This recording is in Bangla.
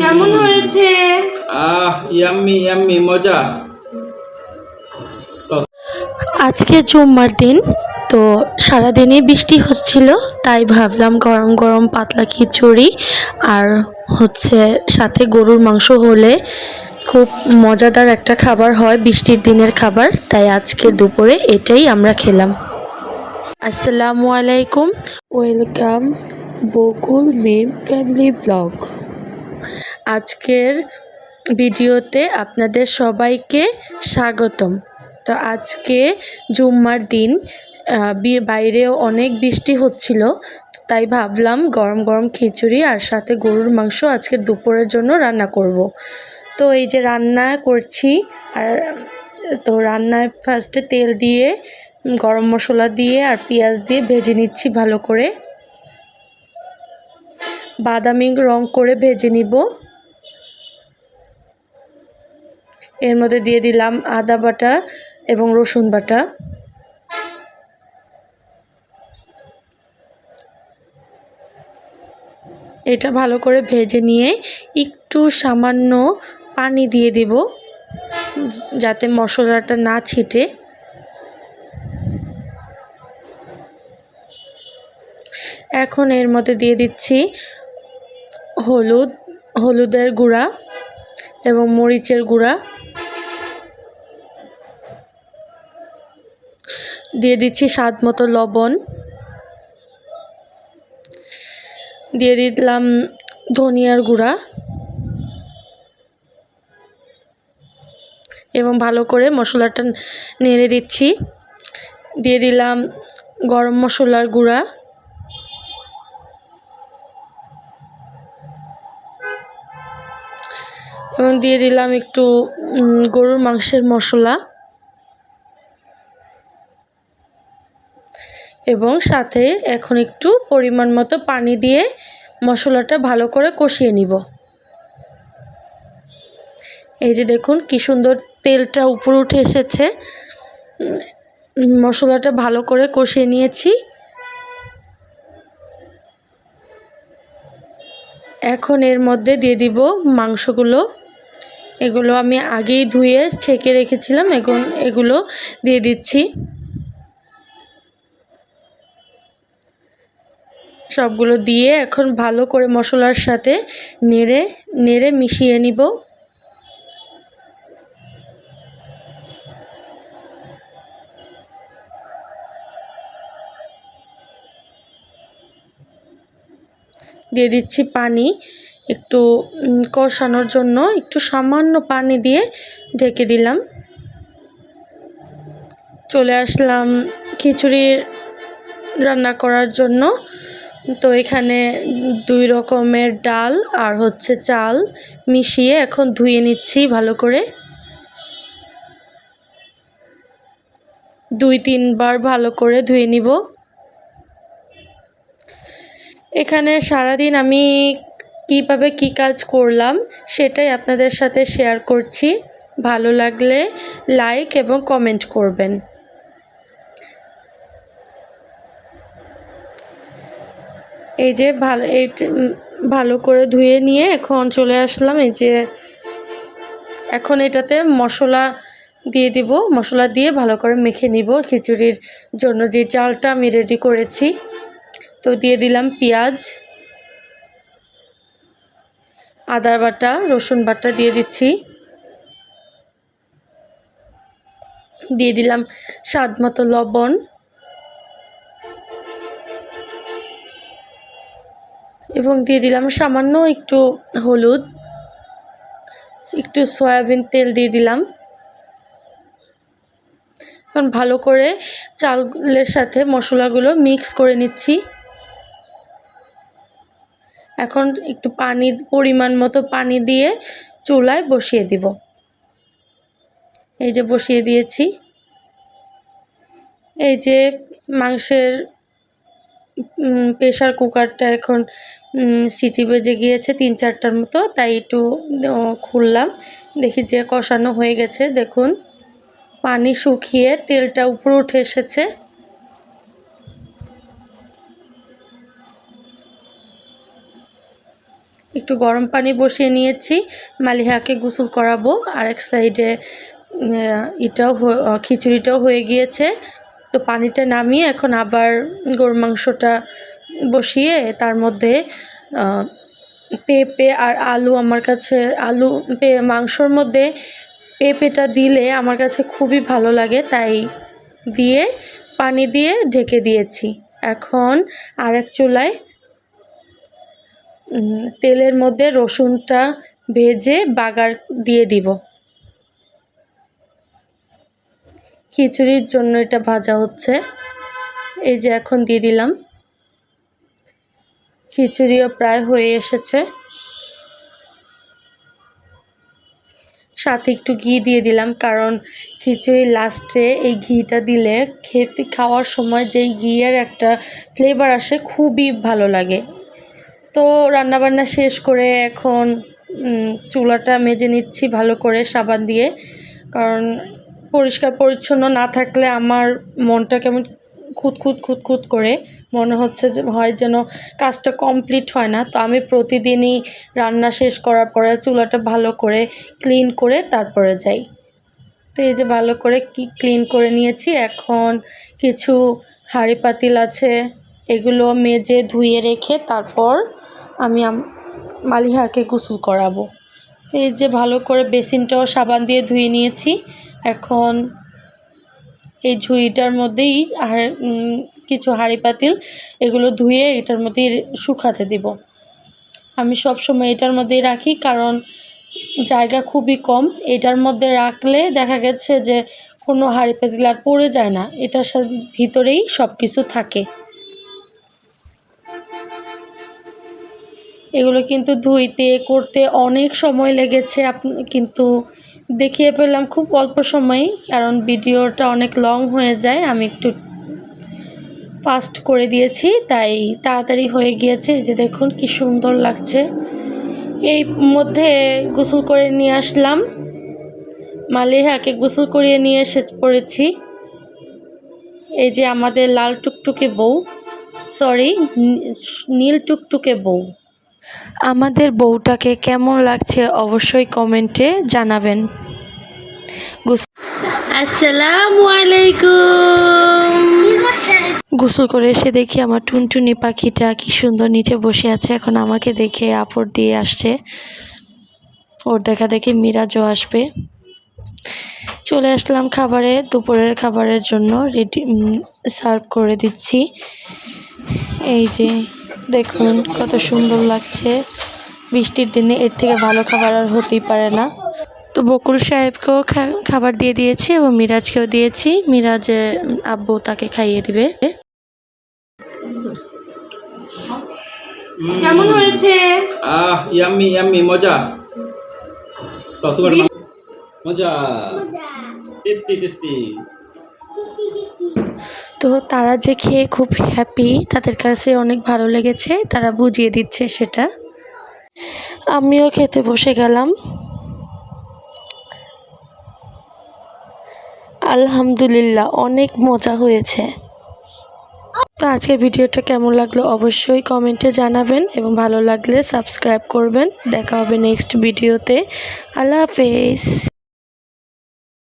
কেমন হয়েছে? আহ ইয়াম্মি ইয়াম্মি মজা। আজকে জুম্মার দিন তো সারাদিনই বৃষ্টি হচ্ছিল তাই ভাবলাম গরম গরম পাতলা খিচুড়ি আর হচ্ছে সাথে গরুর মাংস হলে খুব মজাদার একটা খাবার হয় বৃষ্টির দিনের খাবার তাই আজকে দুপুরে এটাই আমরা খেলাম। আসসালামু আলাইকুম। Welcome Bakul ma'am family vlog. আজকের ভিডিওতে আপনাদের সবাইকে স্বাগতম তো আজকে জুম্মার দিন বাইরেও অনেক বৃষ্টি হচ্ছিল তাই ভাবলাম গরম গরম খিচুড়ি আর সাথে গরুর মাংস আজকে দুপুরের জন্য রান্না করব। তো এই যে রান্না করছি, আর, তো রান্নায় ফার্স্টে তেল দিয়ে, গরম মশলা দিয়ে আর পেঁয়াজ দিয়ে ভেজে নিচ্ছি ভালো করে বাদামি রং করে ভেজে নিব। এর মধ্যে দিয়ে দিলাম আদা বাটা এবং রসুন বাটা। এটা ভালো করে ভেজে নিয়ে একটু সামান্য পানি দিয়ে দিব, যাতে মশলাটা না ছিটে। এখন এর মধ্যে দিয়ে দিচ্ছি হলুদ, হলুদের গুঁড়া এবং মরিচের গুঁড়া দিয়ে দিচ্ছি স্বাদ মতো লবণ। দিয়ে দিলাম ধনিয়ার গুঁড়া এবং ভালো করে মশলাটা নেড়ে দিচ্ছি। দিয়ে দিলাম গরম মশলার গুঁড়া। এবং দিয়ে দিলাম একটু গরুর মাংসের মশলা এবং সাথে এখন একটু পরিমাণ মতো পানি দিয়ে মশলাটা ভালো করে কষিয়ে নিব। এই যে দেখুন কি সুন্দর তেলটা উপরে উঠে এসেছে। মশলাটা ভালো করে কষিয়ে নিয়েছি। এখন এর মধ্যে দিয়ে দিব মাংসগুলো। এগুলো আমি আগেই ধুয়ে ছেঁকে রেখেছিলাম, এখন এগুলো দিয়ে দিচ্ছি। সবগুলো দিয়ে এখন ভালো করে মশলার সাথে নেড়ে নেড়ে মিশিয়ে নিব। দিয়ে দিচ্ছি পানি। একটু কষানোর জন্য একটু সামান্য পানি দিয়ে ঢেকে দিলাম। চলে আসলাম খিচুড়ি রান্না করার জন্য। তো এখানে দুই রকমের ডাল আর হচ্ছে চাল মিশিয়ে এখন ধুয়ে নিচ্ছি ভালো করে। দুই, তিনবার ভালো করে ধুয়ে নিব। এখানে সারাদিন আমি কীভাবে কি কাজ করলাম সেটাই আপনাদের সাথে শেয়ার করছি। ভালো লাগলে লাইক এবং কমেন্ট করবেন। এই যে ভালো এই ভালো করে ধুয়ে নিয়ে এখন চলে আসলাম। এই যে এখন এটাতে মশলা দিয়ে দিব। মশলা দিয়ে ভালো করে মেখে নিব খিচুড়ির জন্য। যে চালটা আমি রেডি করেছি, তো দিয়ে দিলাম পেঁয়াজ। আদা বাটা, রসুন বাটা দিয়ে দিচ্ছি। দিয়ে দিলাম স্বাদ মতো লবণ। এবং দিয়ে দিলাম সামান্য একটু হলুদ। একটু সয়াবিন তেল দিয়ে দিলাম। এখন ভালো করে চালের সাথে মশলাগুলো মিক্স করে নিচ্ছি। এখন একটু পানি, পরিমাণ মতো পানি দিয়ে চুলায় বসিয়ে দিব। এই যে বসিয়ে দিয়েছি। এই যে মাংসের প্রেশার কুকারটা এখন সিটি বেজে গিয়েছে তিন চারটার মতো, তাই একটু খুললাম। দেখি যে কষানো হয়ে গেছে। দেখুন, পানি শুকিয়ে তেলটা উপরে উঠে এসেছে। একটু গরম পানি বসিয়ে নিয়েছি। মালিহাকে গোসল করাবো। আর এক সাইডে এটাও খিচুড়িটাও হয়ে গিয়েছে। তো পানিটা নামিয়ে এখন আবার গরুর মাংসটা বসিয়ে তার মধ্যে পেঁপে আর আলু আমার কাছে, আলু মাংসর মধ্যে পেঁপেটা দিলে আমার কাছে খুবই ভালো লাগে। তাই দিয়ে, পানি দিয়ে ঢেকে দিয়েছি। এখন আরেক চুলায় তেলের মধ্যে রসুনটা ভেজে বাগার দিয়ে দিব। খিচুড়ির জন্য এটা ভাজা হচ্ছে। এই যে এখন দিয়ে দিলাম। খিচুড়িও প্রায় হয়ে এসেছে। সাথে একটু ঘি দিয়ে দিলাম, কারণ খিচুড়ির লাস্টে এই ঘিটা দিলে খেতে, খাওয়ার সময় যেই ঘিয়ের একটা ফ্লেভার আসে খুবই ভালো লাগে। তো রান্নাবান্না শেষ করে এখন চুলাটা মেজে নিচ্ছি ভালো করে সাবান দিয়ে। কারণ পরিষ্কার পরিচ্ছন্ন না থাকলে আমার মনটা কেমন খুঁত খুঁত খুঁত খুঁত করে। মনে হচ্ছে যে হয় যেন কাজটা কমপ্লিট হয় না। তো আমি প্রতিদিনই রান্না শেষ করার পরে চুলাটা ভালো করে ক্লিন করে তারপরে যাই। তো এই যে ভালো করে কি ক্লিন করে নিয়েছি, এখন কিছু হাঁড়ি পাতিল আছে, এগুলো মেজে ধুয়ে রেখে তারপর আমি মালিহাকে গোসল করাবো। তো এই যে ভালো করে বেসিনটাও সাবান দিয়ে ধুয়ে নিয়েছি। এখন এই ঝুড়িটার মধ্যেই কিছু হাঁড়ি পাতিল এগুলো ধুয়ে এটার মধ্যেই শুকাতে দিব। আমি সব সময় এটার মধ্যেই রাখি কারণ জায়গা খুবই কম। এটার মধ্যে রাখলে দেখা গেছে যে কোনো হাঁড়ি পাতিল আর পড়ে যায় না। এটার ভিতরেই সব কিছু থাকে। এগুলো কিন্তু ধুইতে, করতে অনেক সময় লেগেছে। কিন্তু দেখিয়ে ফেললাম খুব অল্প সময়েই, কারণ ভিডিওটা অনেক লং হয়ে যায়। আমি একটু ফাস্ট করে দিয়েছি, তাই তাড়াতাড়ি হয়ে গিয়েছে। যে দেখুন কি সুন্দর লাগছে। এই মধ্যে গোসল করে নিয়ে আসলাম। মালিহাকে গোসল করিয়ে নিয়ে এসে পড়েছি। এই যে আমাদের লাল টুকটুকে বউ সরি নীল টুকটুকে বউ। আমাদের বউটাকে কেমন লাগছে অবশ্যই কমেন্টে জানাবেন। আসসালামু আলাইকুম। গোসল করে এসে দেখি আমার টুনটুনি পাখিটা কি সুন্দর নিচে বসে আছে এখন আমাকে দেখে আপড় দিয়ে আসছে। ওর দেখা দেখি মিরাজও আসবে। চলে আসলাম খাবারে দুপুরের খাবারের জন্য রেডি সার্ভ করে দিচ্ছি। এই যে দেখুন কত সুন্দর লাগছে। বৃষ্টির দিনে এর থেকে ভালো খাবার আর হতেই পারে না। তো বকুল সাহেবকেও খাবার দিয়ে দিয়েছি এবং মিরাজকেও দিয়েছি। মিরাজে আব্বু তাকে খাইয়ে দিবে। কেমন হয়েছে? আহ ইয়াম্মি ইয়াম্মি মজা। তো তোমার মজা। Tasty tasty. তো তারা যে খেয়ে খুব হ্যাপি তাদের কাছে অনেক ভালো লেগেছে, তারা বুঝিয়ে দিচ্ছে সেটা। আমিও খেতে বসে গেলাম। আলহামদুলিল্লাহ, অনেক মজা হয়েছে। তো আজকের ভিডিওটা কেমন লাগল অবশ্যই কমেন্টে জানাবেন এবং ভালো লাগলে সাবস্ক্রাইব করবেন। দেখা হবে নেক্সট ভিডিওতে। আল্লাহ হাফেজ।